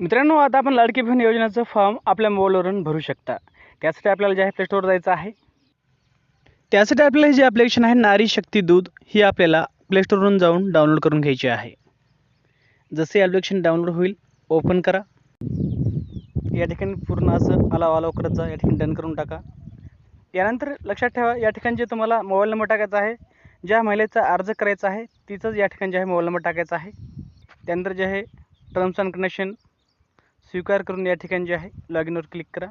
मित्रांनो आता आपण लाडकी बहीण योजनेचं फॉर्म आपल्या मोबाईलवरून भरू शकता. त्यासाठी आपल्याला जे आहे प्ले स्टोअर जायचं आहे. त्यासाठी आपल्याला जे ॲप्लिकेशन आहे नारी शक्ती दूध ही आपल्याला प्ले स्टोअरवरून जाऊन डाउनलोड करून घ्यायची आहे. जसे ॲप्लिकेशन डाउनलोड होईल ओपन करा. या ठिकाणी पूर्ण असं अलाव अलाव करत जा या ठिकाणी डन करून टाका. यानंतर लक्षात ठेवा या ठिकाणी जे तुम्हाला मोबाईल नंबर टाकायचा आहे ज्या महिलेचा अर्ज करायचा आहे तिचंच या ठिकाणी जे आहे मोबाईल नंबर टाकायचा आहे. त्यानंतर जे आहे टर्म्स अँड कंडिशन स्वीकार करून या ठिकाणी जे आहे लॉग इनवर क्लिक करा.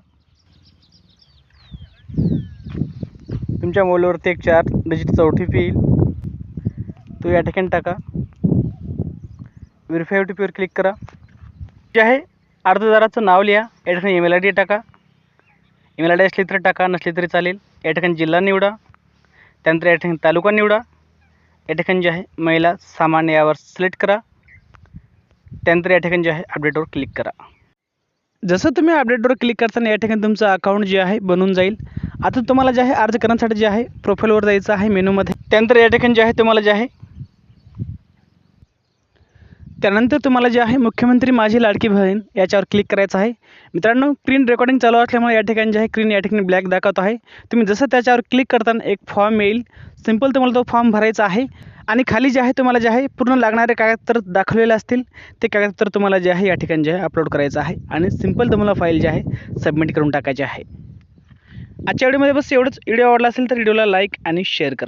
तुमच्या मोबाईलवरती एक चार डिजिटचा ओ टी पी येईल. तो या ठिकाणी टाका. व्हेरीफाय ओ टी पीवर क्लिक करा. जे आहे अर्जदाराचं नाव लिहा. या ठिकाणी ईमेल आय डी टाका. ईमेल आय डी असली तरी टाका नसली तरी चालेल. या ठिकाणी जिल्हा निवडा. त्यानंतर या ठिकाणी तालुका निवडा. या ठिकाणी जे आहे महिला सामान्य यावर सिलेक्ट करा. त्यानंतर या ठिकाणी जे आहे अपडेटवर क्लिक करा. जसं तुम्ही अपडेटवर क्लिक करताना या ठिकाणी तुमचं अकाउंट जे आहे बनून जाईल. आता तुम्हाला जे आहे अर्ज करण्यासाठी जे आहे प्रोफाईलवर जायचं आहे मेनूमध्ये त्यानंतर या ठिकाणी जे आहे तुम्हाला जे आहे त्यानंतर तुम्हाला जे आहे मुख्यमंत्री माझी लाडकी बहीण याच्यावर क्लिक करायचं आहे. मित्रांनो स्क्रीन रेकॉर्डिंग चालू असल्यामुळे या ठिकाणी जे आहे स्क्रीन या ठिकाणी ब्लॅक दाखवत आहे. तुम्ही जसं त्याच्यावर क्लिक करताना एक फॉर्म येईल सिंपल तुम्हाला तो फॉर्म भरायचा आहे. आणि खाली जे आहे तुम्हाला जे आहे पूर्ण लागणारे कागदपत्र दाखवलेले असतील ते कागदपत्र तुम्हाला जे आहे या ठिकाणी जे आहे अपलोड करायचं आहे. आणि सिंपल तुम्हाला फाईल जे आहे सबमिट करून टाकायची आहे. आजच्या व्हिडिओमध्ये बस एवढंच. व्हिडिओ आवडला असेल तर व्हिडिओला लाईक आणि शेअर करा.